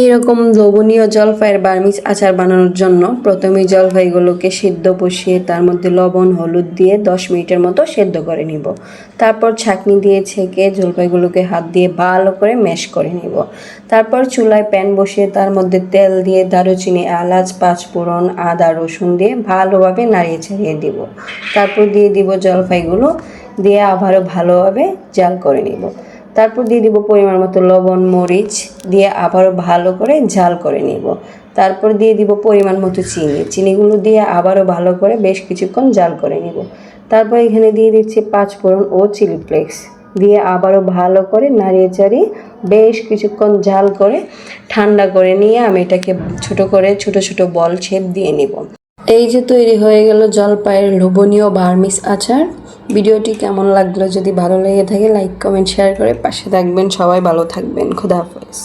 এইরকম লবণীয় জলপাইয়ের বার্মিজ আচার বানানোর জন্য প্রথমে জলপাইগুলোকে সিদ্ধ বসিয়ে তার মধ্যে লবণ, হলুদ দিয়ে দশ মিনিটের মতো সেদ্ধ করে নিব। তারপর ছাঁকনি দিয়ে ছেঁকে জলপাইগুলোকে হাত দিয়ে ভালো করে ম্যাশ করে নিব। তারপর চুলায় প্যান বসিয়ে তার মধ্যে তেল দিয়ে দারুচিনি, এলাচ, পাঁচফোড়ন, আদা, রসুন দিয়ে ভালোভাবে নাড়িয়ে ছাড়িয়ে দিব। তারপর দিয়ে দিব জলপাইগুলো দিয়ে আবারও ভালোভাবে জাল করে নিব। তারপর দিয়ে দিব পরিমাণ মতো লবণ, মরিচ, দিয়ে আবারও ভালো করে ঝাল করে নিব। তারপর দিয়ে দিব পরিমাণ মতো চিনি। চিনিগুলো দিয়ে আবারও ভালো করে বেশ কিছুক্ষণ জাল করে নিব। তারপর এখানে দিয়ে দিচ্ছি পাঁচ ফোড়ন ও চিলি ফ্লেক্স। দিয়ে আবারও ভালো করে নাড়িয়ে চাড়িয়ে বেশ কিছুক্ষণ জাল করে ঠান্ডা করে নিয়ে আমি এটাকে ছোট করে ছোট ছোট বল শেপ দিয়ে নিব। এই যে তৈরি হয়ে গেল জলপাইয়ের লোভনীয় বার্মিস আচার। ভিডিওটি কেমন লাগল যদি ভালো লেগে থাকে লাইক কমেন্ট শেয়ার করে পাশে থাকবেন। সবাই ভালো থাকবেন। খুদা হাফেজ।